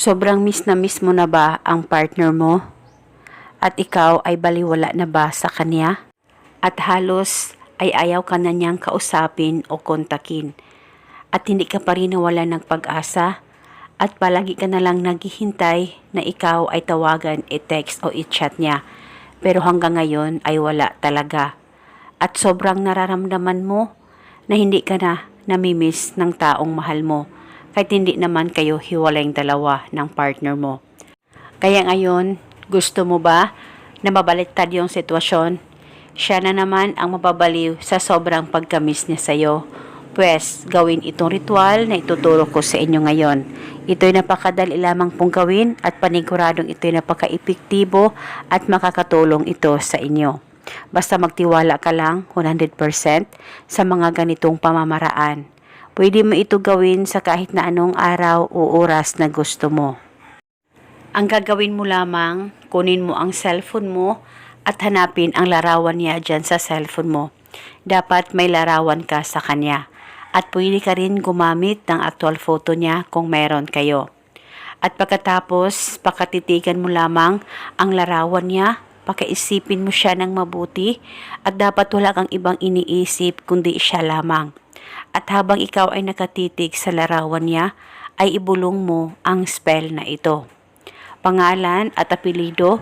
Sobrang miss na miss mo na ba ang partner mo? At ikaw ay baliwala na ba sa kanya? At halos ay ayaw ka na niyang kausapin o kontakin. At hindi ka pa rin nawala ng pag-asa? At palagi ka na lang naghihintay na ikaw ay tawagan, i-text o i-chat niya. Pero hanggang ngayon ay wala talaga. At sobrang nararamdaman mo na hindi ka na namimiss ng taong mahal mo kahit hindi naman kayo hiwalayng dalawa ng partner mo. Kaya ngayon, gusto mo ba na mabaliktad yung sitwasyon? Siya na naman ang mababaliw sa sobrang pagkamis niya sa'yo. Pwes, gawin itong ritual na ituturo ko sa inyo ngayon. Ito'y napakadali lamang pong gawin at paniguradong ito'y napaka-epektibo at makakatulong ito sa inyo. Basta magtiwala ka lang 100% sa mga ganitong pamamaraan. Pwede mo ito gawin sa kahit na anong araw o oras na gusto mo. Ang gagawin mo lamang, kunin mo ang cellphone mo at hanapin ang larawan niya dyan sa cellphone mo. Dapat may larawan ka sa kanya. At pwede ka rin gumamit ng actual photo niya kung meron kayo. At pagkatapos, pakatitigan mo lamang ang larawan niya, pakaisipin mo siya ng mabuti at dapat wala kang ibang iniisip kundi siya lamang. At habang ikaw ay nakatitig sa larawan niya, ay ibulong mo ang spell na ito. Pangalan at apelido,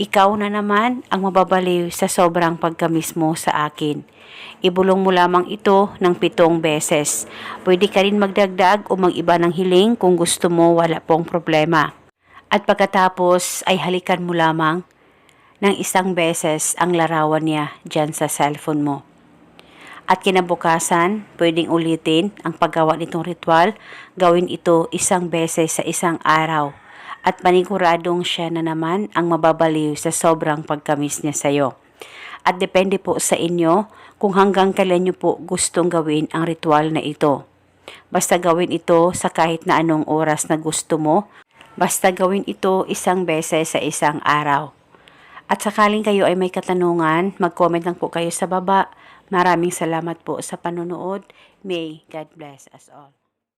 ikaw na naman ang mababaliw sa sobrang pagkamis mo sa akin. Ibulong mo lamang ito ng pitong beses. Pwede ka rin magdagdag o mag-iba ng hiling kung gusto mo wala pong problema. At pagkatapos ay halikan mo lamang ng isang beses ang larawan niya dyan sa cellphone mo. At kinabukasan, pwedeng ulitin ang paggawa nitong ritual, gawin ito isang beses sa isang araw. At paniguradong siya na naman ang mababaliw sa sobrang pagkamis niya sa'yo. At depende po sa inyo kung hanggang kailan niyo po gustong gawin ang ritual na ito. Basta gawin ito sa kahit na anong oras na gusto mo. Basta gawin ito isang beses sa isang araw. At sakaling kayo ay may katanungan, mag-comment lang po kayo sa baba. Maraming salamat po sa panonood. May God bless us all.